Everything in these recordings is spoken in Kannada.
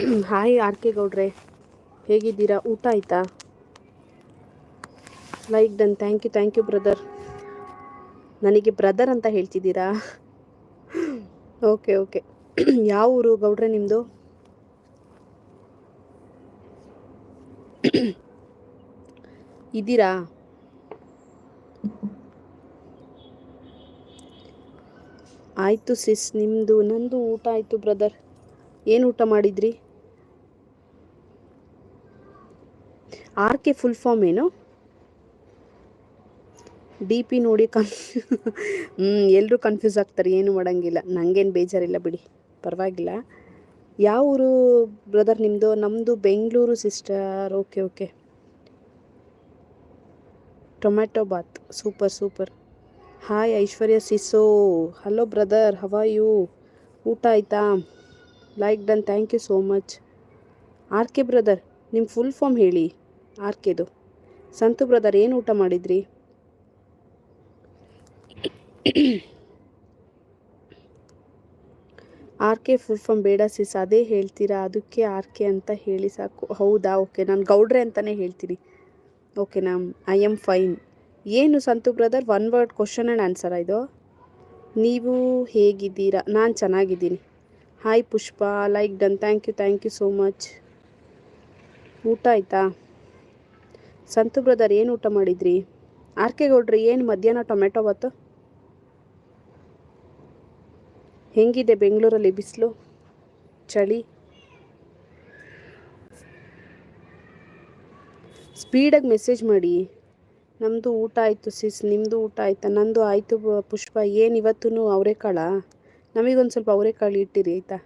ಹಾಯ್ ಆರ್ ಕೆ ಗೌಡ್ರೆ ಹೇಗಿದ್ದೀರಾ? ಊಟ ಆಯ್ತಾ? Like done thank you thank you brother. ನನಗೆ ಬ್ರದರ್ ಅಂತ ಹೇಳ್ತಿದ್ದೀರಾ? Okay okay. ಯಾವ ಊರು ಗೌಡ್ರೆ ನಿಮ್ಮದು ಇದ್ದೀರಾ? ಆಯಿತು ಸಿಸ್ ನಿಮ್ಮದು ನಂದು ಊಟ ಆಯಿತು ಬ್ರದರ್. ಏನು ಊಟ ಮಾಡಿದ್ರಿ? ಆರ್ ಕೆ ಫುಲ್ ಫಾರ್ಮ್ ಏನು? ಡಿ ಪಿ ನೋಡಿ ಕನ್ಫ್ಯೂ ಹ್ಞೂ ಎಲ್ಲರೂ ಕನ್ಫ್ಯೂಸ್ ಆಗ್ತಾರೆ, ಏನು ಮಾಡೋಂಗಿಲ್ಲ. ನನಗೇನು ಬೇಜಾರಿಲ್ಲ ಬಿಡಿ. ಪರವಾಗಿಲ್ಲ. ಯಾವ ಊರು ಬ್ರದರ್ ನಿಮ್ಮದು ನಮ್ಮದು Bengaluru sister okay okay tomato bath super super hi Aishwarya ಸಿಸೋ hello brother how are you ಊಟ ಆಯ್ತಾ? Like done thank you so much R K brother ನಿಮ್ಮ ಫುಲ್ ಫಾರ್ಮ್ ಹೇಳಿ. ಆರ್ ಕೆದು ಸಂತು ಬ್ರದರ್, ಏನು ಊಟ ಮಾಡಿದ್ರಿ? ಆರ್ ಕೆ ಫುಲ್ ಫಾರ್ಮ್ ಬೇಡ ಸಿಸ್, ಅದೇ ಹೇಳ್ತೀರಾ? ಅದಕ್ಕೆ ಆರ್ ಕೆ ಅಂತ ಹೇಳಿ ಸಾಕು. ಹೌದಾ? ಓಕೆ, ನಾನು ಗೌಡ್ರೆ ಅಂತಲೇ ಹೇಳ್ತೀನಿ. ಓಕೆ ನಾಮ್ ಐ ಆಮ್ ಫೈನ್. ಏನು Santhu brother, one word question and ಆನ್ಸರಾ ಇದು? ನೀವು ಹೇಗಿದ್ದೀರಾ? ನಾನು ಚೆನ್ನಾಗಿದ್ದೀನಿ. Hi Pushpa, like done, thank you thank you so much. ಊಟ ಆಯಿತಾ? ಸಂತು ಬ್ರದರ್ ಏನು ಊಟ ಮಾಡಿದ್ರಿ? ಆರ್ ಕೆ ಗೌಡ್ರಿ ಏನು ಮಧ್ಯಾಹ್ನ ಟೊಮೆಟೊ ಬತ್ತು ಹೆಂಗಿದೆ ಬೆಂಗಳೂರಲ್ಲಿ ಬಿಸಿಲು, ಚಳಿ? ಸ್ಪೀಡಾಗಿ ಮೆಸೇಜ್ ಮಾಡಿ. ನಮ್ಮದು ಊಟ ಆಯಿತು ಸಿಸ್ ನಿಮ್ಮದು ಊಟ ಆಯಿತಾ? ನಂದು ಆಯಿತು ಪುಷ್ಪ, ಏನು ಇವತ್ತೂ ಅವರೆಕಾಳ ನಮಗೊಂದು ಸ್ವಲ್ಪ ಅವರೆಕಾಳು ಇಟ್ಟಿರಿ, ಆಯಿತಾ?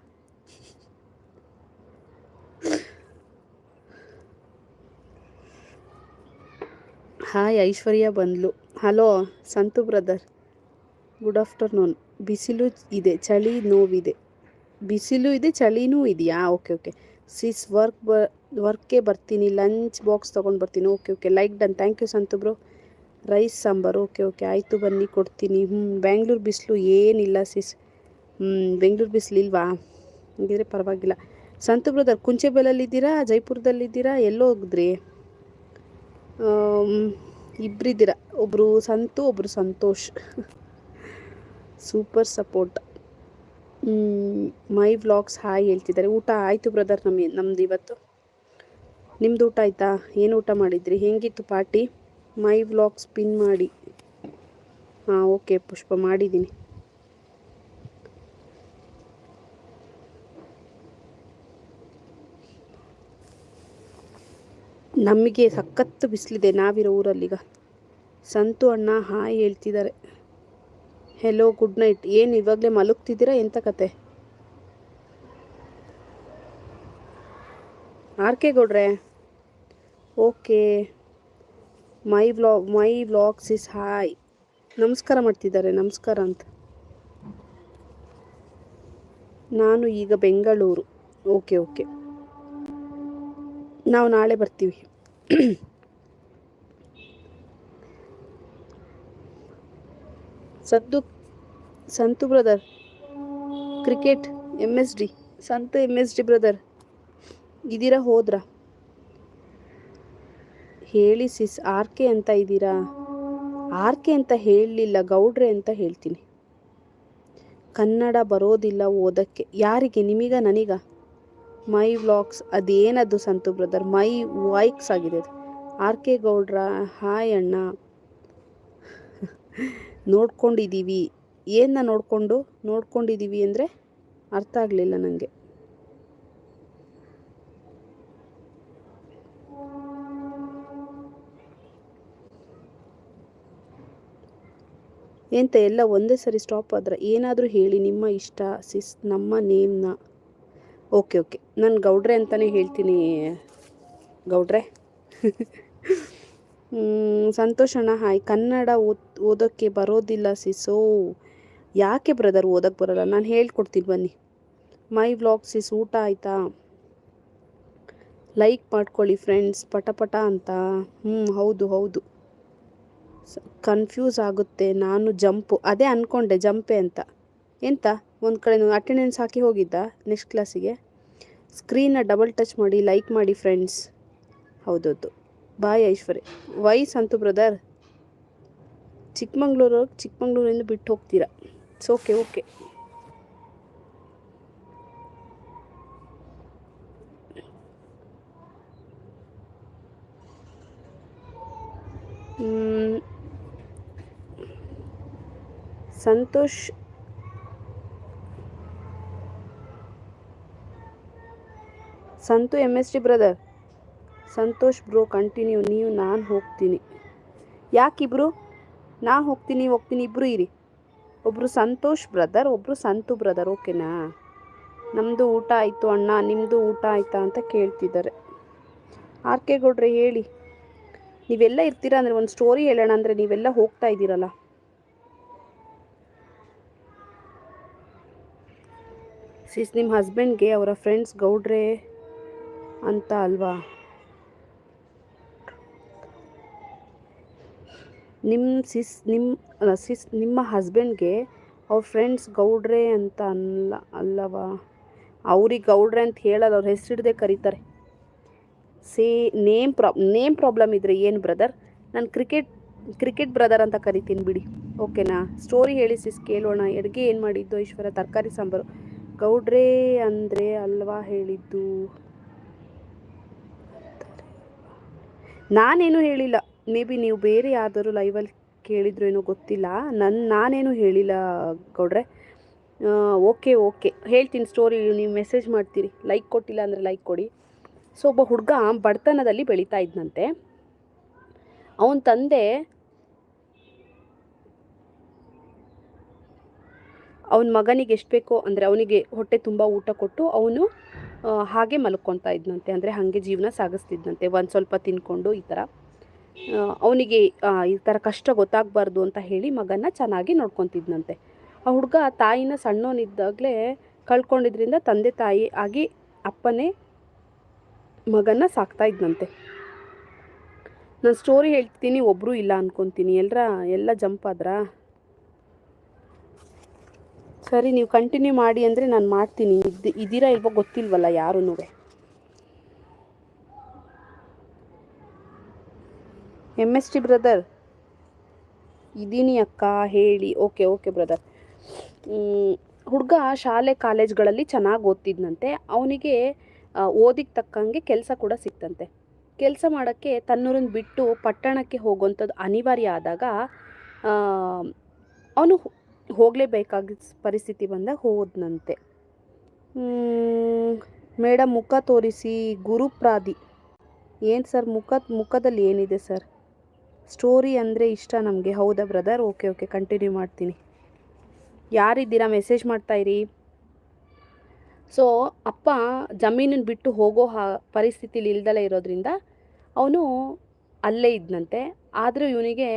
ಹಾಯ್ ಐಶ್ವರ್ಯ ಬಂದ್ಲು. Hello, Santhu brother. Good afternoon. ಬಿಸಿಲು ಇದೆ, ಚಳಿ ನೋವಿದೆ. ಬಿಸಿಲು ಇದೆ, ಚಳಿನೂ ಇದೆಯಾ? Okay okay. ಸಿಸ್, ವರ್ಕ್ ಬ, ವರ್ಕ್ಗೆ ಬರ್ತೀನಿ, ಲಂಚ್ ಬಾಕ್ಸ್ ತೊಗೊಂಡು ಬರ್ತೀನಿ. Okay okay. Like done. Thank you Santhu bro. Rice sambar. Okay okay. ಆಯಿತು ಬನ್ನಿ, ಕೊಡ್ತೀನಿ. ಹ್ಞೂ ಬ್ಯಾಂಗ್ಳೂರು ಬಿಸಿಲು ಏನಿಲ್ಲ ಸಿಸ್. ಹ್ಞೂ ಬೆಂಗಳೂರು ಬಿಸಿಲು ಇಲ್ವಾ? ಹಂಗಿದ್ರೆ ಪರವಾಗಿಲ್ಲ. ಸಂತು ಬ್ರದರ್ ಕುಂಚೆಬೆಲಲ್ಲಿದ್ದೀರಾ ಜೈಪುರದಲ್ಲಿದ್ದೀರಾ? ಎಲ್ಲೋ ಹೋಗಿದ್ರಿ ಇಬ್ಬರಿದ್ದೀರಾ ಒಬ್ಬರು ಸಂತು ಒಬ್ಬರು Santosh. Super support. My vlogs hi ಹೇಳ್ತಿದ್ದಾರೆ. ಊಟ ಆಯಿತು ಬ್ರದರ್ ನಮ್ಮ ನಮ್ದು ಇವತ್ತು? ನಿಮ್ಮದು ಊಟ ಆಯಿತಾ? ಏನು ಊಟ ಮಾಡಿದ್ರಿ? ಹೇಗಿತ್ತು ಪಾರ್ಟಿ? ಮೈ ವ್ಲಾಗ್ಸ್ ಪಿನ್ ಮಾಡಿ. ಹಾಂ, ಓಕೆ ಪುಷ್ಪ ಮಾಡಿದ್ದೀನಿ ನಮಗೆ ಸಖತ್ತು ಬಿಸಿಲಿದೆ ನಾವಿರೋ ಊರಲ್ಲಿಗ. ಸಂತು ಅಣ್ಣ ಹಾಯ್ ಹೇಳ್ತಿದ್ದಾರೆ. ಹೆಲೋ ಗುಡ್ ನೈಟ್ ಏನು ಇವಾಗಲೇ ಮಲಗ್ತಿದ್ದೀರಾ? ಎಂಥ ಕತೆ? ಆರ್ ಕೆ ಗೌಡ್ರೆ? Okay. My vlog my vlogs is hi. ನಮಸ್ಕಾರ ಮಾಡ್ತಿದ್ದಾರೆ, ನಮಸ್ಕಾರ ಅಂತ. ನಾನು ಈಗ ಬೆಂಗಳೂರು. Okay okay. ನಾವು ನಾಳೆ ಬರ್ತೀವಿ. ಸದ್ದು Santhu brother cricket M S D Santhu M S D brother ಇದ್ದೀರಾ ಹೋದ್ರಾ? ಹೇಳಿ ಸಿಸ್ ಆರ್ ಕೆ ಅಂತ ಇದ್ದೀರಾ ಆರ್ ಕೆ ಅಂತ ಹೇಳಲಿಲ್ಲ, ಗೌಡ್ರೆ ಅಂತ ಹೇಳ್ತೀನಿ. ಕನ್ನಡ ಬರೋದಿಲ್ಲ ಓದಕ್ಕೆ. ಯಾರಿಗೆ? ನಿಮಗ, ನನಗ? ಮೈ ವ್ಲಾಗ್ಸ್ ಅದೇನದು ಸಂತು ಬ್ರದರ್? ಮೈ ವಾಯ್ಕ್ಸ್ ಆಗಿದೆ ಅದು. ಆರ್ ಕೆ ಗೌಡ್ರ, ಹಾಯ್ ಅಣ್ಣ. ನೋಡ್ಕೊಂಡಿದ್ದೀವಿ. ಏನನ್ನ ನೋಡಿಕೊಂಡು, ನೋಡ್ಕೊಂಡಿದ್ದೀವಿ ಅಂದರೆ ಅರ್ಥ ಆಗಲಿಲ್ಲ ನನಗೆ ಎಂತ ಎಲ್ಲ ಒಂದೇ ಸರಿ ಸ್ಟಾಪ್ ಆದ್ರೆ ಏನಾದರೂ ಹೇಳಿ, ನಿಮ್ಮ ಇಷ್ಟ, ಸಿಸ್, ನಮ್ಮ ನೇಮ್ನ ಓಕೆ ಓಕೆ. ನಾನು ಗೌಡ್ರೆ ಅಂತಲೇ ಹೇಳ್ತೀನಿ. ಗೌಡ್ರೆ? ಸಂತೋಷಣ್ಣ ಹಾಯ್. ಕನ್ನಡ ಓದ್, ಓದೋಕ್ಕೆ ಬರೋದಿಲ್ಲ ಸಿಸೋ. ಯಾಕೆ ಬ್ರದರ್ ಓದೋಕ್ಕೆ ಬರೋಲ್ಲ? ನಾನು ಹೇಳ್ಕೊಡ್ತೀನಿ ಬನ್ನಿ. ಮೈ ವ್ಲಾಗ್ ಸಿಸ್, ಊಟ ಆಯಿತಾ? ಲೈಕ್ ಮಾಡ್ಕೊಳ್ಳಿ ಫ್ರೆಂಡ್ಸ್ ಪಟ ಪಟ ಅಂತ. ಹ್ಞೂ ಹೌದು ಹೌದು. ಕನ್ಫ್ಯೂಸ್ ಆಗುತ್ತೆ. ನಾನು ಜಂಪು, ಅದೇ ಅಂದ್ಕೊಂಡೆ ಜಂಪೆ ಅಂತ. ಎಂತ? ಒಂದು ಕಡೆ ಅಟೆಂಡೆನ್ಸ್ ಹಾಕಿ ಹೋಗಿದ್ದ ನೆಕ್ಸ್ಟ್ ಕ್ಲಾಸಿಗೆ ಸ್ಕ್ರೀನ್ನ ಡಬಲ್ ಟಚ್ ಮಾಡಿ ಲೈಕ್ ಮಾಡಿ ಫ್ರೆಂಡ್ಸ್ ಹೌದೌದು. Bye Aishwarya. Why Santhu brother Chikmagalur, ಚಿಕ್ಕಮಂಗ್ಳೂರಿಂದ ಬಿಟ್ಟು ಹೋಗ್ತೀರಾ? It's okay okay Santosh Santhu M S D brother Santosh bro continue ನೀವು, ನಾನು ಹೋಗ್ತೀನಿ. ಯಾಕಿಬ್ರು ನಾ ಹೋಗ್ತೀನಿ ಹೋಗ್ತೀನಿ ಇಬ್ಬರು ಇರಿ. ಒಬ್ಬರು ಸಂತೋಷ್ ಬ್ರದರ್ ಒಬ್ಬರು ಸಂತು ಬ್ರದರ್ ಓಕೆನಾ ನಮ್ಮದು ಊಟ ಆಯಿತು ಅಣ್ಣ ನಿಮ್ಮದು ಊಟ ಆಯಿತಾ ಅಂತ ಕೇಳ್ತಿದ್ದಾರೆ. ಆರ್ ಕೆ ಗೌಡ್ರೆ ಹೇಳಿ, ನೀವೆಲ್ಲ ಇರ್ತೀರಾ ಅಂದರೆ ಒಂದು ಸ್ಟೋರಿ ಹೇಳೋಣ ಅಂದರೆ ನೀವೆಲ್ಲ ಹೋಗ್ತಾ ಇದ್ದೀರಲ್ಲ? ಸಿಸ್ ನಿಮ್ಮ ಹಸ್ಬೆಂಡ್ಗೆ ಅವರ ಫ್ರೆಂಡ್ಸ್ ಗೌಡ್ರೆ ಅಂತ ಅಲ್ವಾ? ನಿಮ್ಮ ಸಿಸ್ ನಿಮ್ಮ ಸಿಸ್, ನಿಮ್ಮ ಹಸ್ಬೆಂಡ್ಗೆ ಅವ್ರ ಫ್ರೆಂಡ್ಸ್ ಗೌಡ್ರೆ ಅಂತ ಅಲ್ಲ, ಅಲ್ಲವಾ? ಅವ್ರಿಗೆ ಗೌಡ್ರೆ ಅಂತ ಹೇಳಲ್ಲ, ಅವ್ರ ಹೆಸರಿಡದೆ ಕರೀತಾರೆ. Say, name prob name problem ಇದ್ದರೆ ಏನು ಬ್ರದರ್? ನಾನು ಕ್ರಿಕೆಟ್ ಕ್ರಿಕೆಟ್ ಬ್ರದರ್ ಅಂತ ಕರಿತೀನಿ ಬಿಡಿ. ಓಕೆನಾ? ಸ್ಟೋರಿ ಹೇಳಿ ಸಿಸ್, ಕೇಳೋಣ. ಅಡುಗೆ ಏನು ಮಾಡಿದ್ದು? ಈಶ್ವರ ತರಕಾರಿ ಸಾಂಬಾರು. ಗೌಡ್ರೆ ಅಂದರೆ ಅಲ್ವಾ ಹೇಳಿದ್ದು? ನಾನೇನು ಹೇಳಿಲ್ಲ. ಮೇ ಬಿ ನೀವು ಬೇರೆ ಯಾವ್ದಾದ್ರು ಲೈವಲ್ಲಿ ಕೇಳಿದ್ರು ಏನೋ ಗೊತ್ತಿಲ್ಲ. ನನ್ನ ನಾನೇನು ಹೇಳಿಲ್ಲ ಗೌಡ್ರೆ. ಓಕೆ ಓಕೆ ಹೇಳ್ತೀನಿ ಸ್ಟೋರಿ ನೀವು ಮೆಸೇಜ್ ಮಾಡ್ತೀರಿ. ಲೈಕ್ ಕೊಟ್ಟಿಲ್ಲ ಅಂದರೆ ಲೈಕ್ ಕೊಡಿ. ಸೊ ಒಬ್ಬ ಹುಡುಗ ಬಡತನದಲ್ಲಿ ಬೆಳೀತಾ ಇದ್ದಂತೆ ಅವನ ತಂದೆ ಅವನ ಮಗನಿಗೆ ಎಷ್ಟು ಬೇಕೋ, ಅಂದರೆ ಅವನಿಗೆ ಹೊಟ್ಟೆ ತುಂಬ ಊಟ ಕೊಟ್ಟು ಅವನು ಹಾಗೆ ಮಲ್ಕೊತಾ ಇದ್ನಂತೆ. ಅಂದರೆ ಹಾಗೆ ಜೀವನ ಸಾಗಿಸ್ತಿದ್ನಂತೆ. ಒಂದು ಸ್ವಲ್ಪ ತಿನ್ಕೊಂಡು ಈ ಥರ ಅವನಿಗೆ ಈ ಥರ ಕಷ್ಟ ಗೊತ್ತಾಗಬಾರ್ದು ಅಂತ ಹೇಳಿ ಮಗನ ಚೆನ್ನಾಗಿ ನೋಡ್ಕೊತಿದ್ನಂತೆ. ಆ ಹುಡುಗ ತಾಯಿನ ಸಣ್ಣವನಿದ್ದಾಗಲೇ ಕಳ್ಕೊಂಡಿದ್ರಿಂದ ತಂದೆ ತಾಯಿ ಆಗಿ ಅಪ್ಪನೇ ಮಗನ ಸಾಕ್ತಾ ಇದ್ನಂತೆ. ನಾನು ಸ್ಟೋರಿ ಹೇಳ್ತೀನಿ ಒಬ್ಬರು ಇಲ್ಲ ಅಂದ್ಕೊತೀನಿ ಎಲ್ಲರ ಎಲ್ಲ ಜಂಪ್ ಆದ್ರಾ? ಸರಿ, ನೀವು ಕಂಟಿನ್ಯೂ ಮಾಡಿ ಅಂದರೆ ನಾನು ಮಾಡ್ತೀನಿ. ಇದು, ಇದ್ದೀರಾ ಇಲ್ವೋ ಗೊತ್ತಿಲ್ವಲ್ಲ ಯಾರೂ ಎಂ ಎಸ್ ಟಿ ಬ್ರದರ್ ಇದ್ದೀನಿ ಅಕ್ಕ, ಹೇಳಿ. ಓಕೆ ಓಕೆ ಬ್ರದರ್ ಹುಡುಗ ಶಾಲೆ, ಕಾಲೇಜ್ಗಳಲ್ಲಿ ಚೆನ್ನಾಗಿ ಓದ್ತಿದ್ನಂತೆ. ಅವನಿಗೆ ಓದಿಗೆ ತಕ್ಕಂಗೆ ಕೆಲಸ ಕೂಡ ಸಿಕ್ತಂತೆ. ಕೆಲಸ ಮಾಡೋಕ್ಕೆ ತನ್ನೂರನ್ನು ಬಿಟ್ಟು ಪಟ್ಟಣಕ್ಕೆ ಹೋಗುವಂಥದ್ದು ಅನಿವಾರ್ಯ ಆದಾಗ ಅವನು ಹೋಗಲೇಬೇಕಾದ ಪರಿಸ್ಥಿತಿ ಬಂದಾಗ ಹೋದನಂತೆ. ಮೇಡಮ್ ಮುಖ ತೋರಿಸಿ ಗುರುಪ್ರಾದಿ ಏನು ಸರ್ ಮುಖ, ಮುಖದಲ್ಲಿ ಏನಿದೆ ಸರ್? ಸ್ಟೋರಿ ಅಂದರೆ ಇಷ್ಟ ನಮಗೆ. ಹೌದಾ ಬ್ರದರ್? ಓಕೆ ಓಕೆ, ಕಂಟಿನ್ಯೂ ಮಾಡ್ತೀನಿ. ಯಾರಿದ್ದೀರಾ? ಮೆಸೇಜ್ ಮಾಡ್ತಾಯಿರಿ ಸೊ, ಅಪ್ಪ ಜಮೀನನ್ನು ಬಿಟ್ಟು ಹೋಗೋ ಹಾ, ಪರಿಸ್ಥಿತಿಲಿ ಇಲ್ದಲೇ ಇರೋದ್ರಿಂದ ಅವನು ಅಲ್ಲೇ ಇದ್ದನಂತೆ ಆದರೂ ಇವನಿಗೆ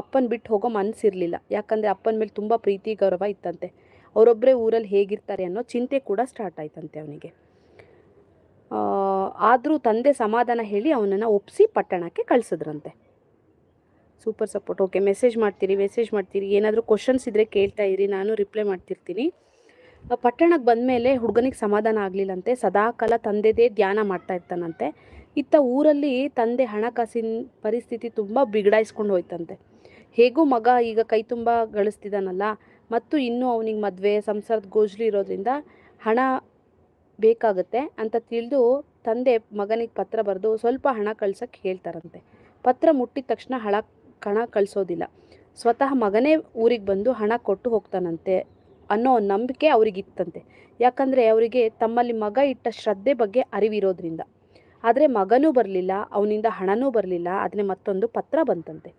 ಅಪ್ಪನ ಬಿಟ್ಟು ಹೋಗೋ ಮನಸ್ಸಿರಲಿಲ್ಲ ಯಾಕಂದರೆ ಅಪ್ಪನ ಮೇಲೆ ತುಂಬ ಪ್ರೀತಿ, ಗೌರವ ಇತ್ತಂತೆ. ಅವರೊಬ್ಬರೇ ಊರಲ್ಲಿ ಹೇಗಿರ್ತಾರೆ ಅನ್ನೋ ಚಿಂತೆ ಕೂಡ ಸ್ಟಾರ್ಟ್ ಆಯ್ತಂತೆ ಅವನಿಗೆ. ಆದರೂ ತಂದೆ ಸಮಾಧಾನ ಹೇಳಿ ಅವನನ್ನು ಒಪ್ಪಿಸಿ ಪಟ್ಟಣಕ್ಕೆ ಕಳಿಸಿದ್ರಂತೆ. ಸೂಪರ್ ಸಪೋರ್ಟ್ ಓಕೆ ಮೆಸೇಜ್ ಮಾಡ್ತೀರಿ ಮೆಸೇಜ್ ಮಾಡ್ತೀರಿ. ಏನಾದರೂ ಕ್ವಶನ್ಸ್ ಇದ್ದರೆ ಕೇಳ್ತಾ ಇರಿ, ನಾನು ರಿಪ್ಲೈ ಮಾಡ್ತಿರ್ತೀನಿ. ಪಟ್ಟಣಕ್ಕೆ ಬಂದಮೇಲೆ ಹುಡುಗನಿಗೆ ಸಮಾಧಾನ ಆಗಲಿಲ್ಲಂತೆ. ಸದಾಕಾಲ ತಂದೆದೇ ಧ್ಯಾನ ಮಾಡ್ತಾ ಇರ್ತಾನಂತೆ. ಇತ್ತ ಊರಲ್ಲಿ ತಂದೆ ಹಣಕಾಸಿನ ಪರಿಸ್ಥಿತಿ ತುಂಬ ಬಿಗಡಾಯಿಸ್ಕೊಂಡು ಹೋಯ್ತಂತೆ. ಹೇಗೂ ಮಗ ಈಗ ಕೈ ತುಂಬ ಗಳಿಸ್ತಿದ್ದಾನಲ್ಲ ಮತ್ತು ಇನ್ನೂ ಅವನಿಗೆ ಮದುವೆ, ಸಂಸಾರದ ಗೋಜ್ಲಿ ಇರೋದ್ರಿಂದ ಹಣ ಬೇಕಾಗುತ್ತೆ ಅಂತ ತಿಳಿದು ತಂದೆ ಮಗನಿಗೆ ಪತ್ರ ಬರೆದು ಸ್ವಲ್ಪ ಹಣ ಕಳ್ಸೋಕ್ಕೆ ಹೇಳ್ತಾರಂತೆ. ಪತ್ರ ಮುಟ್ಟಿದ ತಕ್ಷಣ ಹಣ ಹಣ ಕಳಿಸೋದಿಲ್ಲ. ಸ್ವತಃ ಮಗನೇ ಊರಿಗೆ ಬಂದು ಹಣ ಕೊಟ್ಟು ಹೋಗ್ತಾನಂತೆ ಅನ್ನೋ ನಂಬಿಕೆ ಅವರಿಗಿತ್ತಂತೆ. ಯಾಕಂದರೆ ಅವರಿಗೆ ತಮ್ಮಲ್ಲಿ ಮಗ ಇಟ್ಟ ಶ್ರದ್ಧೆ ಬಗ್ಗೆ ಅರಿವಿರೋದ್ರಿಂದ. ಆದರೆ ಮಗನೂ ಬರಲಿಲ್ಲ, ಅವನಿಂದ ಹಣನೂ ಬರಲಿಲ್ಲ, ಆದರೆ ಮತ್ತೊಂದು ಪತ್ರ ಬಂತಂತೆ.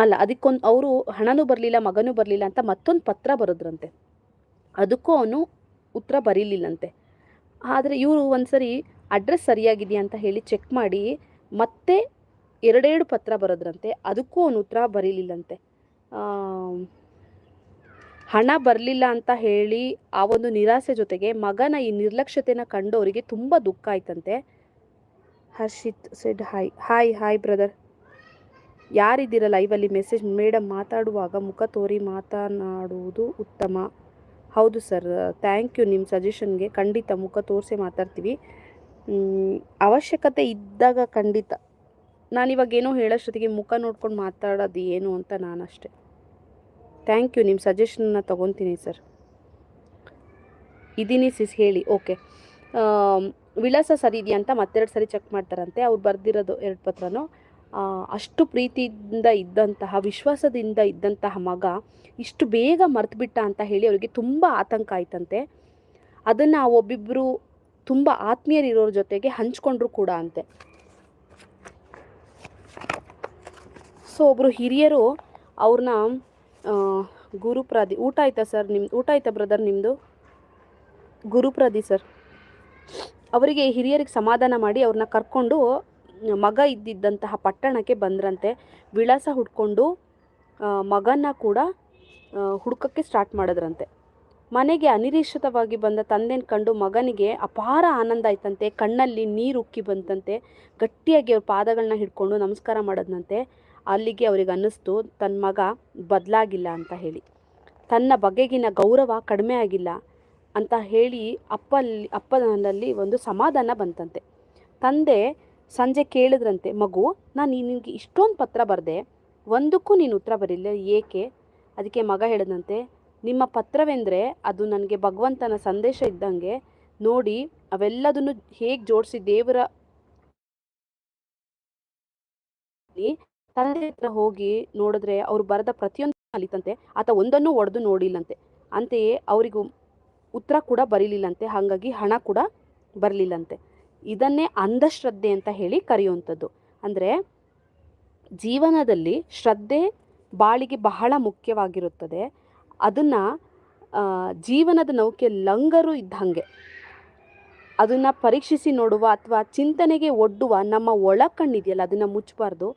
ಅಲ್ಲ, ಅದಕ್ಕೊಂದು ಅವರು ಹಣನೂ ಬರಲಿಲ್ಲ, ಮಗನೂ ಬರಲಿಲ್ಲ ಅಂತ ಮತ್ತೊಂದು ಪತ್ರ ಬರೋದ್ರಂತೆ. ಅದಕ್ಕೂ ಅವನು ಉತ್ತರ ಬರೀಲಿಲ್ಲಂತೆ. ಆದರೆ ಇವರು ಒಂದ್ಸರಿ ಅಡ್ರೆಸ್ ಸರಿಯಾಗಿದೆಯಾ ಅಂತ ಹೇಳಿ ಚೆಕ್ ಮಾಡಿ ಮತ್ತೆ ಎರಡೆರಡು ಪತ್ರ ಬರೋದ್ರಂತೆ, ಅದಕ್ಕೂ ಅವನು ಉತ್ತರ ಬರೀಲಿಲ್ಲಂತೆ. ಹಣ ಬರಲಿಲ್ಲ ಅಂತ ಹೇಳಿ ಆ ಒಂದು ನಿರಾಸೆ ಜೊತೆಗೆ ಮಗನ ಈ ನಿರ್ಲಕ್ಷ್ಯತೆನ ಕಂಡು ಅವರಿಗೆ ತುಂಬ ದುಃಖ ಆಯ್ತಂತೆ. Harshit said hi hi hi brother ಯಾರಿದ್ದೀರ ಲೈವಲ್ಲಿ ಮೆಸೇಜ್ ಮೇಡಮ್ ಮಾತಾಡುವಾಗ ಮುಖ ತೋರಿ ಮಾತನಾಡುವುದು ಉತ್ತಮ. ಹೌದು ಸರ್ ಥ್ಯಾಂಕ್ ಯು ನಿಮ್ಮ ಸಜೆಷನ್ಗೆ ಖಂಡಿತ ಮುಖ ತೋರಿಸಿ ಮಾತಾಡ್ತೀವಿ. ಅವಶ್ಯಕತೆ ಇದ್ದಾಗ ಖಂಡಿತ. ನಾನಿವಾಗ ಏನೋ ಹೇಳೋಷ್ಟೊತ್ತಿಗೆ ಮುಖ ನೋಡ್ಕೊಂಡು ಮಾತಾಡೋದು ಏನು ಅಂತ ನಾನಷ್ಟೆ. ಥ್ಯಾಂಕ್ ಯು ನಿಮ್ಮ ಸಜೆಷನ್ನ ತೊಗೊತೀನಿ ಸರ್ ಇದ್ದೀನಿ ಸಿಸ್ ಹೇಳಿ. ಓಕೆ ವಿಳಾಸ ಸರಿ ಇದೆಯಾ ಅಂತ ಮತ್ತೆರಡು ಸರಿ ಚೆಕ್ ಮಾಡ್ತಾರಂತೆ. ಅವ್ರು ಬರೆದಿರೋದು ಎರಡು ಪತ್ರನೂ? ಅಷ್ಟು ಪ್ರೀತಿಯಿಂದ ಇದ್ದಂತಹ, ವಿಶ್ವಾಸದಿಂದ ಇದ್ದಂತಹ ಮಗ ಇಷ್ಟು ಬೇಗ ಮರೆತುಬಿಟ್ಟ ಅಂತ ಹೇಳಿ ಅವರಿಗೆ ತುಂಬ ಆತಂಕ ಆಯ್ತಂತೆ. ಅದನ್ನು ಒಬ್ಬಿಬ್ಬರು ತುಂಬ ಆತ್ಮೀಯರಿರೋರ ಜೊತೆಗೆ ಹಂಚ್ಕೊಂಡ್ರು ಕೂಡ ಅಂತೆ. ಸೊ ಒಬ್ಬರು ಹಿರಿಯರು ಅವ್ರನ್ನ ಗುರುಪ್ರಾದಿ, ಊಟ ಆಯ್ತಾ ಸರ್ ನಿಮ್ಮ ಊಟ ಆಯ್ತಾ ಬ್ರದರ್ ನಿಮ್ಮದು ಗುರುಪ್ರಾದಿ ಸರ್. ಅವರಿಗೆ ಹಿರಿಯರಿಗೆ ಸಮಾಧಾನ ಮಾಡಿ ಅವ್ರನ್ನ ಕರ್ಕೊಂಡು ಮಗ ಇದ್ದಿದ್ದಂತಹ ಪಟ್ಟಣಕ್ಕೆ ಬಂದ್ರಂತೆ. ವಿಳಾಸ ಹುಡ್ಕೊಂಡು ಮಗನ ಕೂಡ ಹುಡುಕಕ್ಕೆ ಸ್ಟಾರ್ಟ್ ಮಾಡಿದ್ರಂತೆ. ಮನೆಗೆ ಅನಿರೀಕ್ಷಿತವಾಗಿ ಬಂದ ತಂದೆನ ಕಂಡು ಮಗನಿಗೆ ಅಪಾರ ಆನಂದ ಆಯ್ತಂತೆ. ಕಣ್ಣಲ್ಲಿ ನೀರು ಉಕ್ಕಿ ಬಂತಂತೆ. ಗಟ್ಟಿಯಾಗಿ ಅವ್ರ ಪಾದಗಳನ್ನ ಹಿಡ್ಕೊಂಡು ನಮಸ್ಕಾರ ಮಾಡೋದ್ನಂತೆ. ಅಲ್ಲಿಗೆ ಅವ್ರಿಗೆ ಅನ್ನಿಸ್ತು ತನ್ನ ಮಗ ಬದಲಾಗಿಲ್ಲ ಅಂತ ಹೇಳಿ. ತನ್ನ ಬಗೆಗಿನ ಗೌರವ ಕಡಿಮೆ ಆಗಿಲ್ಲ ಅಂತ ಹೇಳಿ ಅಪ್ಪಲ್ಲಿ, ಅಪ್ಪನಲ್ಲಿ ಒಂದು ಸಮಾಧಾನ ಬಂತಂತೆ. ತಂದೆ ಸಂಜೆ ಕೇಳಿದ್ರಂತೆ, ಮಗು, ನಾನು ನಿನಗೆ ಇಷ್ಟೊಂದು ಪತ್ರ ಬರೆದೆ, ಒಂದಕ್ಕೂ ನೀನು ಉತ್ತರ ಬರಿಲ್ಲ, ಏಕೆ? ಅದಕ್ಕೆ ಮಗ ಹೇಳಿದಂತೆ ನಿಮ್ಮ ಪತ್ರವೆಂದರೆ ಅದು ನನಗೆ ಭಗವಂತನ ಸಂದೇಶ ಇದ್ದಂಗೆ ನೋಡಿ ಅವೆಲ್ಲದನ್ನು ಹೇಗೆ ಜೋಡಿಸಿ ದೇವರ ತಂದೆ ಹತ್ರ ಹೋಗಿ ನೋಡಿದ್ರೆ ಅವ್ರು ಬರೆದ ಪ್ರತಿಯೊಂದು ಅಲಿತಂತೆ ಆತ ಒಂದನ್ನು ಒಡೆದು ನೋಡಿಲ್ಲಂತೆ. ಅಂತೆಯೇ ಅವರಿಗೂ ಉತ್ತರ ಕೂಡ ಬರೀಲಿಲ್ಲಂತೆ, ಹಾಗಾಗಿ ಹಣ ಕೂಡ ಬರಲಿಲ್ಲಂತೆ. ಇದನ್ನೇ ಅಂಧಶ್ರದ್ಧೆ ಅಂತ ಹೇಳಿ ಕರೆಯುವಂಥದ್ದು. ಅಂದರೆ ಜೀವನದಲ್ಲಿ ಶ್ರದ್ಧೆ ಬಾಳಿಗೆ ಬಹಳ ಮುಖ್ಯವಾಗಿರುತ್ತದೆ. ಅದನ್ನು ಜೀವನದ ನೌಕೆ ಲಂಗರು ಇದ್ದಂಗೆ. ಅದನ್ನು ಪರೀಕ್ಷಿಸಿ ನೋಡುವ ಅಥವಾ ಚಿಂತನೆಗೆ ಒಡ್ಡುವ ನಮ್ಮ ಒಳಕಣ್ಣಿದೆಯಲ್ಲ, ಅದನ್ನು ಮುಚ್ಚಬಾರ್ದು.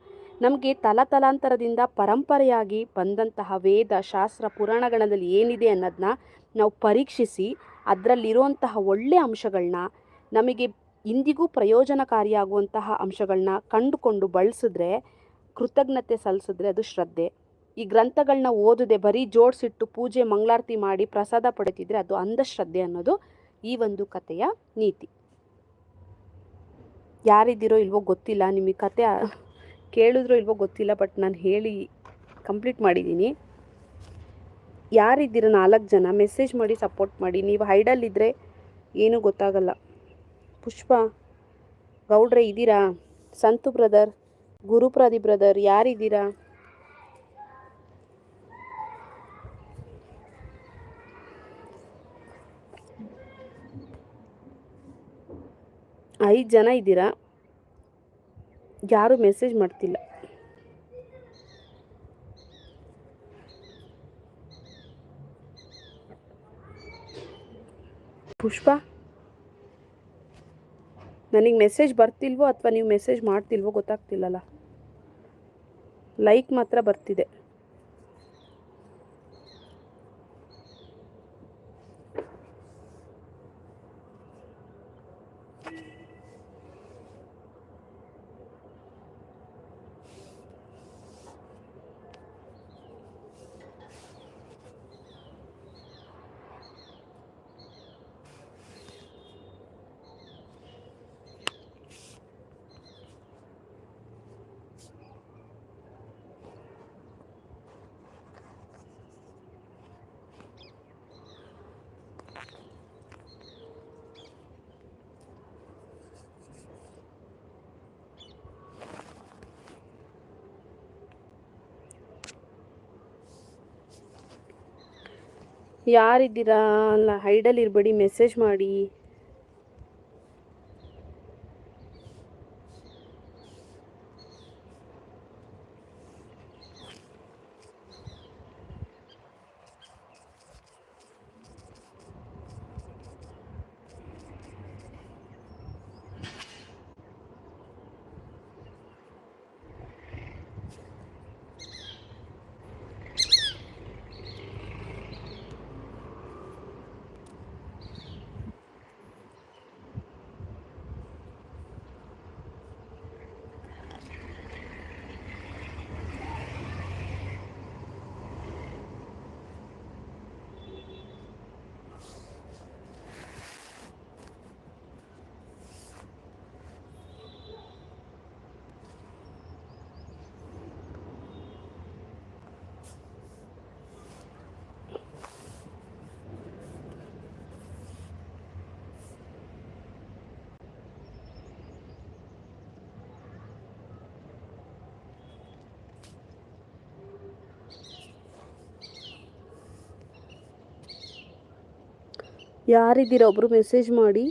ನಮಗೆ ತಲತಲಾಂತರದಿಂದ ಪರಂಪರೆಯಾಗಿ ಬಂದಂತಹ ವೇದ, ಶಾಸ್ತ್ರ ಪುರಾಣಗಳಲ್ಲಿ ಏನಿದೆ ಅನ್ನೋದನ್ನ ನಾವು ಪರೀಕ್ಷಿಸಿ, ಅದರಲ್ಲಿರುವಂತಹ ಒಳ್ಳೆಯ ಅಂಶಗಳನ್ನ ನಮಗೆ ಇಂದಿಗೂ ಪ್ರಯೋಜನಕಾರಿಯಾಗುವಂತಹ ಅಂಶಗಳನ್ನ ಕಂಡುಕೊಂಡು ಬಳಸಿದ್ರೆ, ಕೃತಜ್ಞತೆ ಸಲ್ಲಿಸಿದ್ರೆ ಅದು ಶ್ರದ್ಧೆ. ಈ ಗ್ರಂಥಗಳನ್ನ ಓದದೆ, ಬರೀ ಜೋಡಿಸಿಟ್ಟು ಪೂಜೆ, ಮಂಗಳಾರತಿ ಮಾಡಿ ಪ್ರಸಾದ ಪಡೆತಿದ್ರೆ ಅದು ಅಂಧಶ್ರದ್ಧೆ ಅನ್ನೋದು ಈ ಒಂದು ಕಥೆಯ ನೀತಿ. ಯಾರಿದ್ದೀರೋ ಇಲ್ವೋ ಗೊತ್ತಿಲ್ಲ, ನಿಮಗೆ ಕತೆ ಕೇಳಿದ್ರೋ ಇಲ್ವೋ ಗೊತ್ತಿಲ್ಲ, ಬಟ್ ನಾನು ಹೇಳಿ ಕಂಪ್ಲೀಟ್ ಮಾಡಿದ್ದೀನಿ. ಯಾರಿದ್ದೀರ ನಾಲ್ಕು ಜನ, ಮೆಸೇಜ್ ಮಾಡಿ, ಸಪೋರ್ಟ್ ಮಾಡಿ, ನೀವು ಹೈಡಲ್ಲಿದ್ದರೆ ಏನೂ ಗೊತ್ತಾಗಲ್ಲ. ಪುಷ್ಪ, ಗೌಡ್ರೆ ಇದ್ದೀರಾ? ಸಂತು ಬ್ರದರ್ ಗುರುಪ್ರದಿ ಬ್ರದರ್ ಯಾರಿದ್ದೀರಾ? ಐದು ಜನ ಇದ್ದೀರಾ? ಯಾರೂ ಮೆಸೇಜ್ ಮಾಡ್ತಿಲ್ಲ. ಪುಷ್ಪ? ನನಗೆ ಮೆಸೇಜ್ ಬರ್ತಿಲ್ವೋ ಅಥವಾ ನೀವು ಮೆಸೇಜ್ ಮಾಡ್ತಿಲ್ವೋ ಗೊತ್ತಾಗ್ತಿಲ್ಲಲ್ಲ? ಲೈಕ್ ಮಾತ್ರ ಬರ್ತಿದೆ. ಯಾರಿದ್ದೀರಾ? ಅಲ್ಲ ಹೈಡಲ್ಲಿ ಇರಬೇಡಿ ಮೆಸೇಜ್ ಮಾಡಿ. ಯಾರಿದ್ದೀರಾ ಒಬ್ಬರು ಮೆಸೇಜ್ ಮಾಡಿ.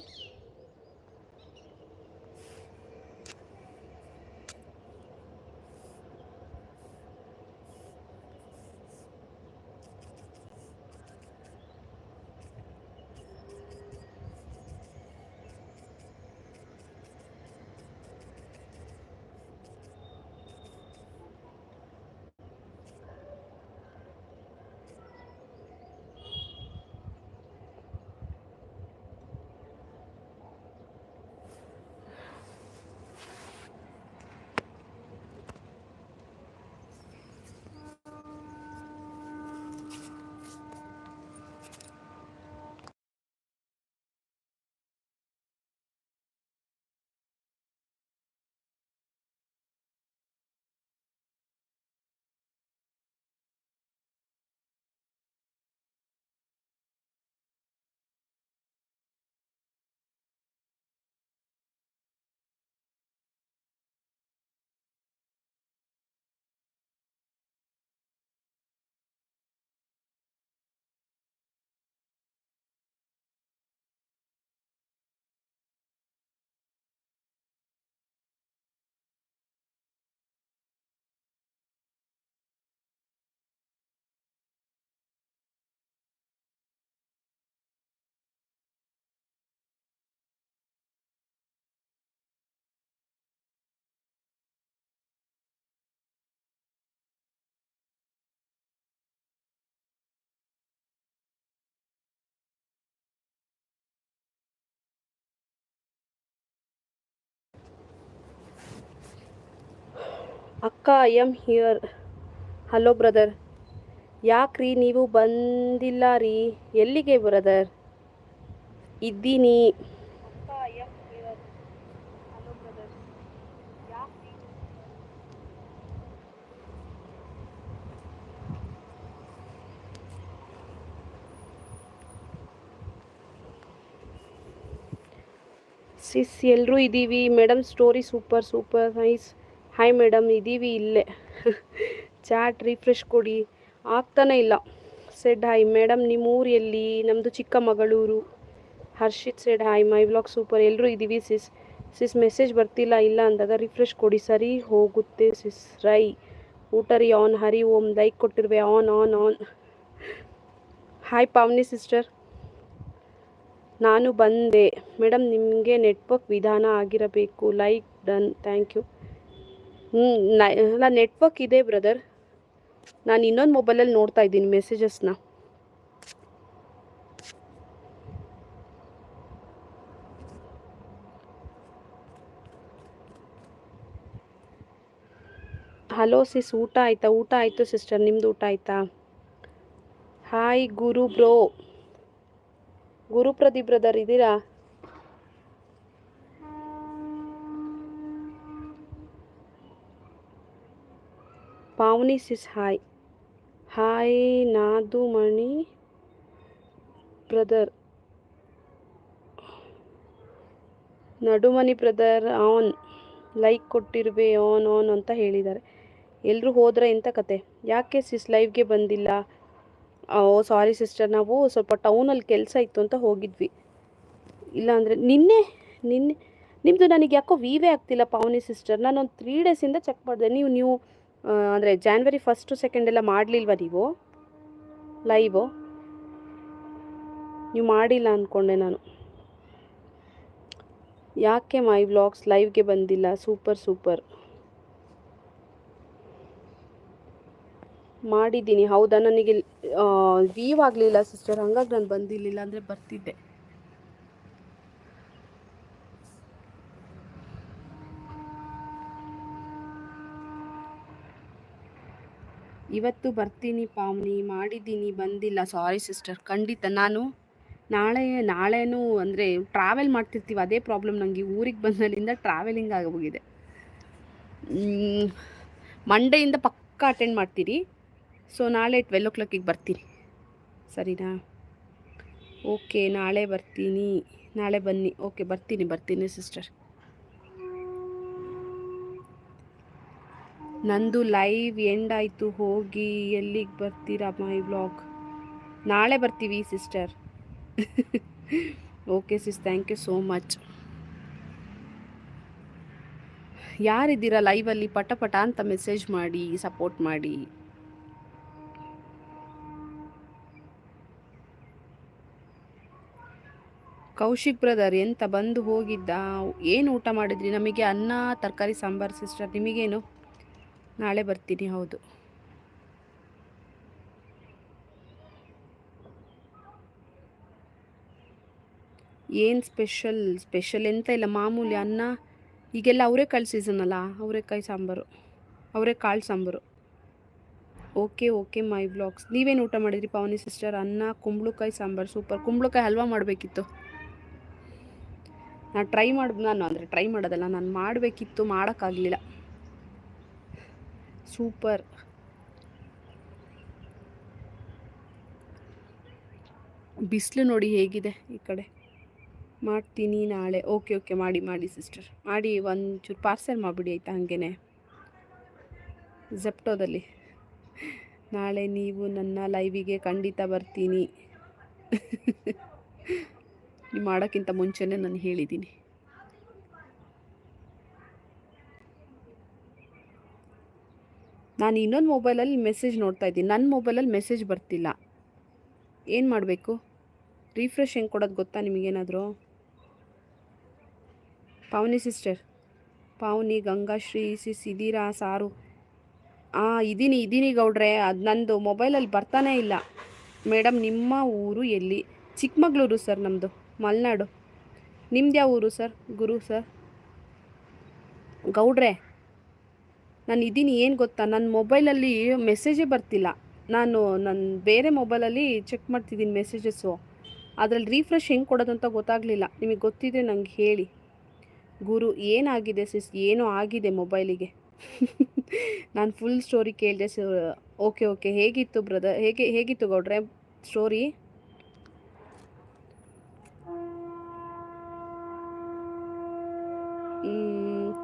ಅಕ್ಕ I am here hello brother ಯಾಕ್ರಿ ನೀವು ಬಂದಿಲ್ಲ ರೀ? ಎಲ್ಲಿಗೆ ಬ್ರದರ್ ಇದ್ದೀನಿ. ಸಿಸ್ ಎಲ್ಲರೂ ಇದ್ದೀವಿ madam story super super nice hi madam ಇದ್ದೀವಿ ಇಲ್ಲೇ. ಚಾಟ್ ರಿಫ್ರೆಶ್ ಕೊಡಿ. ಆಗ್ತಾನೆ ಇಲ್ಲ. ಸೆಡ್ ಹಾಯ್ ಮೇಡಮ್ ನಿಮ್ಮ ಊರು ಎಲ್ಲಿ ನಮ್ಮದು Chikmagalur. Harshith said hi my blog super ಎಲ್ಲರೂ ಇದ್ದೀವಿ ಸಿಸ್ ಸಿಸ್ ಮೆಸೇಜ್ ಬರ್ತಿಲ್ಲ, ಇಲ್ಲ ಅಂದಾಗ ರಿಫ್ರೆಶ್ ಕೊಡಿ. ಸರಿ ಹೋಗುತ್ತೆ ಸಿಸ್ ರೈ. ಊಟರಿ ಆನ್ ಹರಿ ಓಮ್ ಲೈಕ್ ಕೊಟ್ಟಿರುವೆ. ಆನ್ ಆನ್ ಆನ್ ಹಾಯ್ ಪಾವನಿ ಸಿಸ್ಟರ್ ನಾನು ಬಂದೆ. ಮೇಡಮ್ ನಿಮಗೆ ನೆಟ್ವರ್ಕ್ ವಿಧಾನ ಆಗಿರಬೇಕು. ಲೈಕ್ ಡನ್ ಥ್ಯಾಂಕ್ ಯು ಅಲ್ಲ ನೆಟ್ವರ್ಕ್ ಇದೆ ಬ್ರದರ್ ನಾನು ಇನ್ನೊಂದು ಮೊಬೈಲಲ್ಲಿ ನೋಡ್ತಾ ಇದ್ದೀನಿ ಮೆಸೇಜಸ್ನ ಹಲೋ ಸಿಸ್ ಊಟ ಆಯ್ತಾ? ಊಟ ಆಯಿತು ಸಿಸ್ಟರ್ ನಿಮ್ಮದು ಊಟ ಆಯ್ತಾ? Hi Guru bro Gurupradeep brother ಇದ್ದೀರಾ ಪಾವನಿ ಸಿಸ್ ಹಾಯ್ ಹಾಯ್ ನಾದು ಮಣಿ ಬ್ರದರ್ ನಡುಮನಿ ಬ್ರದರ್ ಆನ್ ಲೈಕ್ ಕೊಟ್ಟಿರುವೆ ಆನ್ ಆನ್ ಅಂತ ಹೇಳಿದ್ದಾರೆ. ಎಲ್ಲರೂ ಹೋದ್ರೆ ಎಂಥ ಕತೆ? ಯಾಕೆ ಸಿಸ್ ಲೈವ್ಗೆ ಬಂದಿಲ್ಲ? ಓ ಸಾರಿ ಸಿಸ್ಟರ್ ನಾವು ಸ್ವಲ್ಪ ಟೌನಲ್ಲಿ ಕೆಲಸ ಇತ್ತು ಅಂತ ಹೋಗಿದ್ವಿ. ಇಲ್ಲಾಂದರೆ ನಿನ್ನೆ ನಿನ್ನೆ ನಿಮ್ಮದು ನನಗೆ ಯಾಕೋ ವಿವೇ ಆಗ್ತಿಲ್ಲ ಪಾವನಿ ಸಿಸ್ಟರ್ ನಾನು ಒಂದು ತ್ರೀ ಡೇಸಿಂದ ಚೆಕ್ ಮಾಡಿದೆ. ನೀವು ನೀವು ಅಂದರೆ ಜಾನ್ವರಿ ಫಸ್ಟು ಸೆಕೆಂಡ್ ಎಲ್ಲ ಮಾಡಲಿಲ್ವ ನೀವು? ಲೈವು ನೀವು ಮಾಡಿಲ್ಲ ಅಂದ್ಕೊಂಡೆ ನಾನು. ಯಾಕೆ ಮೈ ವ್ಲಾಗ್ಸ್ ಲೈವ್ಗೆ ಬಂದಿಲ್ಲ? ಸೂಪರ್ ಸೂಪರ್ ಮಾಡಿದ್ದೀನಿ. ಹೌದಾ? ನನಗೆ ವೀವ್ ಆಗಲಿಲ್ಲ ಸಿಸ್ಟರ್ ಹಂಗಾಗಿ ನಾನು ಬಂದಿರಲಿಲ್ಲ ಅಂದರೆ ಬರ್ತಿದ್ದೆ. ಇವತ್ತು ಬರ್ತೀನಿ ಪಾವನಿ, ಮಾಡಿದ್ದೀನಿ, ಬಂದಿಲ್ಲ. ಸಾರಿ ಸಿಸ್ಟರ್ ಖಂಡಿತ ನಾನು ನಾಳೆ, ನಾಳೆನೂ ಅಂದರೆ ಟ್ರಾವೆಲ್ ಮಾಡ್ತಿರ್ತೀವಿ. ಅದೇ ಪ್ರಾಬ್ಲಮ್ ನನಗೆ ಊರಿಗೆ ಬಂದಲ್ಲಿಂದ ಟ್ರಾವೆಲಿಂಗ್ ಆಗೋಗಿದೆ. ಮಂಡೆಯಿಂದ ಪಕ್ಕ ಅಟೆಂಡ್ ಮಾಡ್ತೀರಿ. ಸೊ ನಾಳೆ ಟ್ವೆಲ್ ಓ ಕ್ಲಾಕಿಗೆ ಬರ್ತೀನಿ. ಸರಿನಾ? ಓಕೆ ನಾಳೆ ಬರ್ತೀನಿ. ನಾಳೆ ಬನ್ನಿ. ಓಕೆ ಬರ್ತೀನಿ ಬರ್ತೀನಿ ಸಿಸ್ಟರ್ ನಂದು ಲೈವ್ ಎಂಡ್ ಆಯಿತು, ಹೋಗಿ ಎಲ್ಲಿಗೆ ಬರ್ತೀರಾ ಮೈ ಬ್ಲಾಗ್ ನಾಳೆ ಬರ್ತೀವಿ sister okay sis thank you so much ಯಾರಿದ್ದೀರಾ ಲೈವಲ್ಲಿ ಪಟ ಪಟ ಅಂತ ಮೆಸೇಜ್ ಮಾಡಿ ಸಪೋರ್ಟ್ ಮಾಡಿ. ಕೌಶಿಕ್ ಬ್ರದರ್ ಎಂತ ಬಂದು ಹೋಗಿದ್ದ? ಏನು ಊಟ ಮಾಡಿದ್ರಿ? ನಮಗೆ ಅನ್ನ, ತರಕಾರಿ, ಸಾಂಬಾರು ಸಿಸ್ಟರ್ ನಿಮಗೇನು? ನಾಳೆ ಬರ್ತೀನಿ, ಹೌದು. ಏನು ಸ್ಪೆಷಲ್ ಸ್ಪೆಷಲ್ ಎಂತ ಇಲ್ಲ, ಮಾಮೂಲಿ ಅನ್ನ, ಈಗೆಲ್ಲ ಅವರೆಕಾಳು ಸೀಸನ್ ಅಲ್ಲ ಅವರೆಕಾಯಿ ಸಾಂಬಾರು ಅವರೆಕಾಳು sambar. Okay okay my blogs ನೀವೇನು ಊಟ ಮಾಡಿದ್ರಿ, ಪವನಿ ಸಿಸ್ಟರ್ ಅನ್ನ, ಕುಂಬಳಕಾಯಿ ಸಾಂಬಾರು ಸೂಪರ್ ಕುಂಬಳಕಾಯಿ ಹಲ್ವಾ ಮಾಡಬೇಕಿತ್ತು. ನಾನು ಟ್ರೈ ಮಾಡಿ, ನಾನು ಅಂದರೆ ಟ್ರೈ ಮಾಡೋದಲ್ಲ, ನಾನು ಮಾಡಬೇಕಿತ್ತು, ಮಾಡೋಕ್ಕಾಗಲಿಲ್ಲ. ಸೂಪರ್ ಬಿಸಿಲು ನೋಡಿ ಹೇಗಿದೆ ಈ ಕಡೆ. ಮಾಡ್ತೀನಿ ನಾಳೆ. ಓಕೆ ಓಕೆ ಮಾಡಿ ಮಾಡಿ ಸಿಸ್ಟರ್ ಮಾಡಿ ಒಂಚೂರು ಪಾರ್ಸೆಲ್ ಮಾಡಿಬಿಡಿ ಆಯಿತಾ ಹಾಗೇನೆ. ಜೆಪ್ಟೋದಲ್ಲಿ ನಾಳೆ ನೀವು ನನ್ನ ಲೈವಿಗೆ ಖಂಡಿತ ಬರ್ತೀನಿ. ನೀವು ಮಾಡೋಕ್ಕಿಂತ ಮುಂಚೆನೇ ನಾನು ಹೇಳಿದ್ದೀನಿ. ನಾನು ಇನ್ನೊಂದು ಮೊಬೈಲಲ್ಲಿ ಮೆಸೇಜ್ ನೋಡ್ತಾ ಇದ್ದೀನಿ. ನನ್ನ ಮೊಬೈಲಲ್ಲಿ ಮೆಸೇಜ್ ಬರ್ತಿಲ್ಲ. ಏನು ಮಾಡಬೇಕು? ರೀಫ್ರೆಶ್ ಹೆಂಗೆ ಕೊಡೋದು ಗೊತ್ತಾ ನಿಮಗೇನಾದರೂ? ಪಾವನಿ ಸಿಸ್ಟರ್ ಪಾವನಿ ಗಂಗಾಶ್ರೀ ಸಿ ಇದೀರಾ ಸಾರು. ಹಾಂ ಇದ್ದೀನಿ ಇದ್ದೀನಿ ಗೌಡ್ರೆ. ಅದು ನಂದು ಮೊಬೈಲಲ್ಲಿ ಬರ್ತಾನೇ ಇಲ್ಲ. ಮೇಡಮ್ ನಿಮ್ಮ ಊರು ಎಲ್ಲಿ? ಚಿಕ್ಕಮಗಳೂರು ಸರ್ ನಮ್ಮದು ಮಲೆನಾಡು. ನಿಮ್ದು ಯಾವ ಊರು ಸರ್? ಗುರು ಸರ್? ಗೌಡ್ರೆ ನಾನು ಇದ್ದೀನಿ ಏನು ಗೊತ್ತಾ? ನನ್ನ ಮೊಬೈಲಲ್ಲಿ ಮೆಸೇಜೇ ಬರ್ತಿಲ್ಲ. ನಾನು ನನ್ನ ಬೇರೆ ಮೊಬೈಲಲ್ಲಿ ಚೆಕ್ ಮಾಡ್ತಿದ್ದೀನಿ ಮೆಸೇಜಸ್ಸು ಅದರಲ್ಲಿ ರೀಫ್ರೆಶ್ ಹೆಂಗೆ ಕೊಡೋದು ಅಂತ ಗೊತ್ತಾಗಲಿಲ್ಲ. ನಿಮಗೆ ಗೊತ್ತಿದ್ರೆ ನಂಗೆ ಹೇಳಿ. ಗುರು, ಏನಾಗಿದೆ ಸಿಸ್ ಏನೋ ಆಗಿದೆ ಮೊಬೈಲಿಗೆ? ನಾನು ಫುಲ್ ಸ್ಟೋರಿ ಕೇಳಿದೆ ಸ ಓಕೆ ಓಕೆ ಹೇಗಿತ್ತು ಬ್ರದರ್ ಹೇಗೆ, ಹೇಗಿತ್ತು ಗೌಡ್ರೆ? ಸ್ಟೋರಿ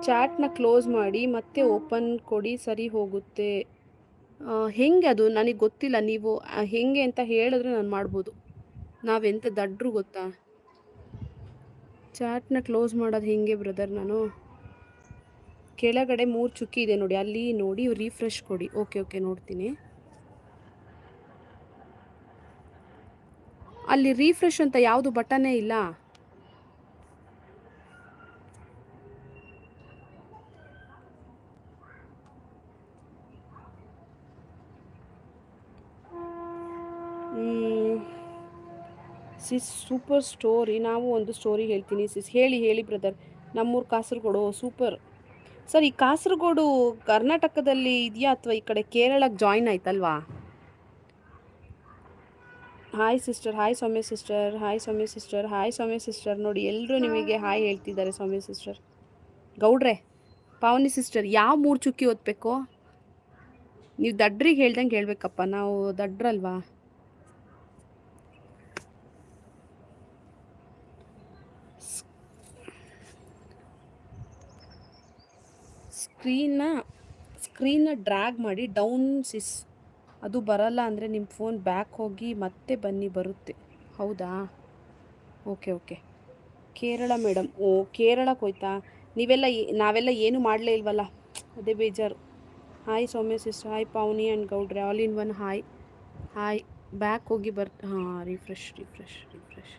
ಚಾಟ್ನ ಕ್ಲೋಸ್ ಮಾಡಿ ಮತ್ತೆ ಓಪನ್ ಕೊಡಿ ಸರಿ ಹೋಗುತ್ತೆ. ಹೆಂಗೆ ಅದು? ನನಗೆ ಗೊತ್ತಿಲ್ಲ. ನೀವು ಹೆಂಗೆ ಅಂತ ಹೇಳಿದ್ರೆ ನಾನು ಮಾಡ್ಬೋದು. ನಾವೆಂತ ದಡ್ರು ಗೊತ್ತಾ? ಚಾಟ್ನ ಕ್ಲೋಸ್ ಮಾಡೋದು ಹೆಂಗೆ ಬ್ರದರ್ ನಾನು? ಕೆಳಗಡೆ ಮೂರು ಚುಕ್ಕಿ ಇದೆ ನೋಡಿ. ಅಲ್ಲಿ ನೋಡಿ ರೀಫ್ರೆಶ್ ಕೊಡಿ. ಓಕೆ ಓಕೆ ನೋಡ್ತೀನಿ. ಅಲ್ಲಿ ರೀಫ್ರೆಶ್ ಅಂತ ಯಾವುದು ಬಟನೇ ಇಲ್ಲ. ಸಿಸ್ ಸೂಪರ್ ಸ್ಟೋರಿ ನಾವು ಒಂದು ಸ್ಟೋರಿ ಹೇಳ್ತೀನಿ ಸಿಸ್ ಹೇಳಿ ಹೇಳಿ ಬ್ರದರ್ ನಮ್ಮೂರು ಕಾಸರಗೋಡು ಸೂಪರ್ ಸರ್ ಈ ಕಾಸರಗೋಡು ಕರ್ನಾಟಕದಲ್ಲಿ ಇದೆಯಾ ಅಥವಾ ಈ ಕಡೆ ಕೇರಳಕ್ಕೆ ಜಾಯಿನ್ ಆಯ್ತಲ್ವಾ? Hi sister hi Soumya sister hi Soumya sister hi Soumya sister ನೋಡಿ ಎಲ್ಲರೂ ನಿಮಗೆ ಹಾಯ್ ಹೇಳ್ತಿದ್ದಾರೆ ಸೌಮ್ಯ ಸಿಸ್ಟರ್ ಗೌಡ್ರೆ ಪಾವನಿ ಸಿಸ್ಟರ್ ಯಾವ ಮೂರು ಚುಕ್ಕಿ ಓದಬೇಕು? ನೀವು ದಡ್ರಿಗೆ ಹೇಳ್ದಂಗೆ ಹೇಳಬೇಕಪ್ಪ. ನಾವು ದಡ್ರಲ್ವಾ? ಸ್ಕ್ರೀನ್ನ ಸ್ಕ್ರೀನ್ನ ಡ್ರ್ಯಾಗ್ ಮಾಡಿ ಡೌನ್ ಸಿಸ್. ಅದು ಬರಲ್ಲ ಅಂದರೆ ನಿಮ್ಮ ಫೋನ್ ಬ್ಯಾಕ್ ಹೋಗಿ ಮತ್ತೆ ಬನ್ನಿ ಬರುತ್ತೆ. ಹೌದಾ? Okay okay. ಕೇರಳ ಮೇಡಮ್ ಓ, ಕೇರಳಕ್ಕೆ ಹೋಯ್ತಾ? ನೀವೆಲ್ಲ ನಾವೆಲ್ಲ ಏನು ಮಾಡಲೇ ಇಲ್ವಲ್ಲ? ಅದೇ ಬೇಜಾರು. Hi Soumya sister hi Pavani and ಗೌಡ್ರೆ. All in one hi hi back ಹೋಗಿ ಬರ್, ಹಾಂ ರಿಫ್ರೆಶ್ ರಿಫ್ರೆಶ್ ರಿಫ್ರೆಶ್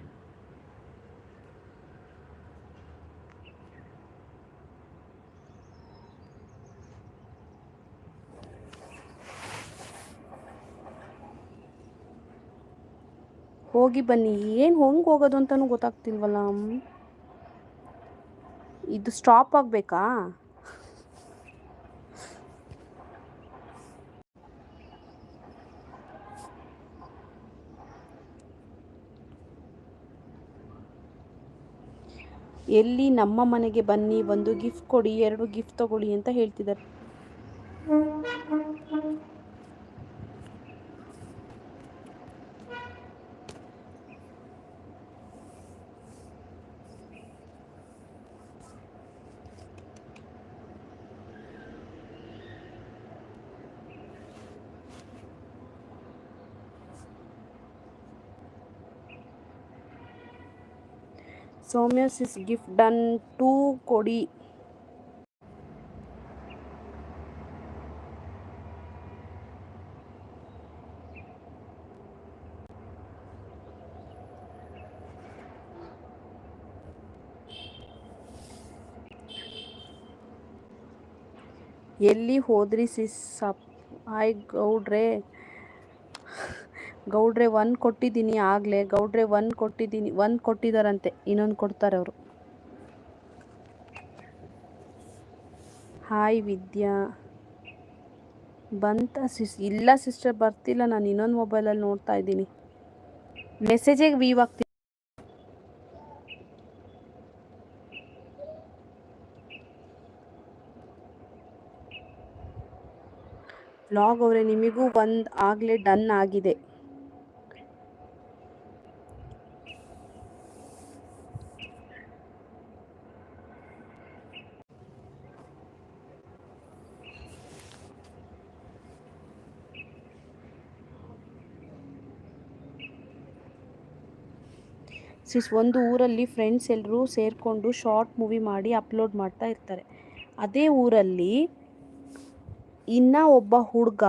ಹೋಗಿ ಬನ್ನಿ. ಏನು ಹೆಂಗೆ ಹೋಗೋದು ಅಂತಲೂ ಗೊತ್ತಾಗ್ತಿಲ್ವಲ್ಲ ಇದು ಸ್ಟಾಪ್ ಆಗಬೇಕಾ? ಎಲ್ಲಿ ನಮ್ಮ ಮನೆಗೆ ಬನ್ನಿ, ಒಂದು ಗಿಫ್ಟ್ ಕೊಡಿ, ಎರಡು ಗಿಫ್ಟ್ ತಗೊಳ್ಳಿ ಅಂತ ಹೇಳ್ತಿದ್ದಾರೆ. Soumya sis gift done to ಕೊಡಿ. ಎಲ್ಲಿ ಹೋದ್ರಿ ಸಿಸ್? ಸಪ್ ಆಯ್ ಗೌಡ್ರೆ. ಗೌಡ್ರೆ ಒನ್ ಕೊಟ್ಟಿದ್ದೀನಿ ಆಗಲೇ, ಗೌಡ್ರೆ ಒನ್ ಕೊಟ್ಟಿದ್ದೀನಿ ಒನ್ ಕೊಟ್ಟಿದ್ದಾರಂತೆ ಇನ್ನೊಂದು ಕೊಡ್ತಾರೆ ಅವರು. ಹಾಯ್ ವಿದ್ಯಾ. ಬಂತ ಸಿಸ್, ಇಲ್ಲ ಸಿಸ್ಟರ್, ಬರ್ತಿಲ್ಲ, ನಾನು ಇನ್ನೊಂದು ಮೊಬೈಲಲ್ಲಿ ನೋಡ್ತಾ ಇದ್ದೀನಿ. ಮೆಸೇಜಿಗೆ ವೀವ್ ಆಗ್ತೀನಿ ಬ್ಲಾಗ್ ಅವರೇ, ನಿಮಗೂ ಒಂದು ಆಗಲೇ ಡನ್ ಆಗಿದೆ. ಸಿಸ್ ಒಂದು ಊರಲ್ಲಿ ಫ್ರೆಂಡ್ಸ್ ಎಲ್ಲರೂ ಸೇರಿಕೊಂಡು ಶಾರ್ಟ್ ಮೂವಿ ಮಾಡಿ ಅಪ್ಲೋಡ್ ಮಾಡ್ತಾ ಇರ್ತಾರೆ. ಅದೇ ಊರಲ್ಲಿ ಇನ್ನ ಒಬ್ಬ ಹುಡುಗ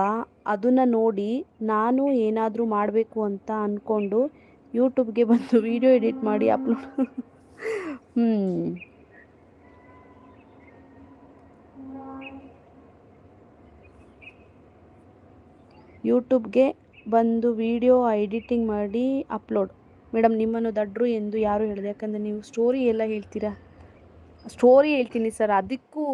ಅದನ್ನು ನೋಡಿ ನಾನು ಏನಾದರೂ ಮಾಡಬೇಕು ಅಂತ ಅಂದ್ಕೊಂಡು ಯೂಟ್ಯೂಬ್ಗೆ ಬಂದು ವಿಡಿಯೋ ಎಡಿಟ್ ಮಾಡಿ ಅಪ್ಲೋಡ್ ಯೂಟ್ಯೂಬ್ಗೆ ಬಂದು ವಿಡಿಯೋ ಎಡಿಟಿಂಗ್ ಮಾಡಿ ಅಪ್ಲೋಡ್ ಮೇಡಮ್, ನಿಮ್ಮನ್ನು ದಡ್ರು ಎಂದು ಯಾರು ಹೇಳಿದೆ ಯಾಕಂದರೆ ನೀವು ಸ್ಟೋರಿ ಎಲ್ಲ ಹೇಳ್ತೀರಾ? ಸ್ಟೋರಿ ಹೇಳ್ತೀನಿ ಸರ್ ಅದಕ್ಕೂ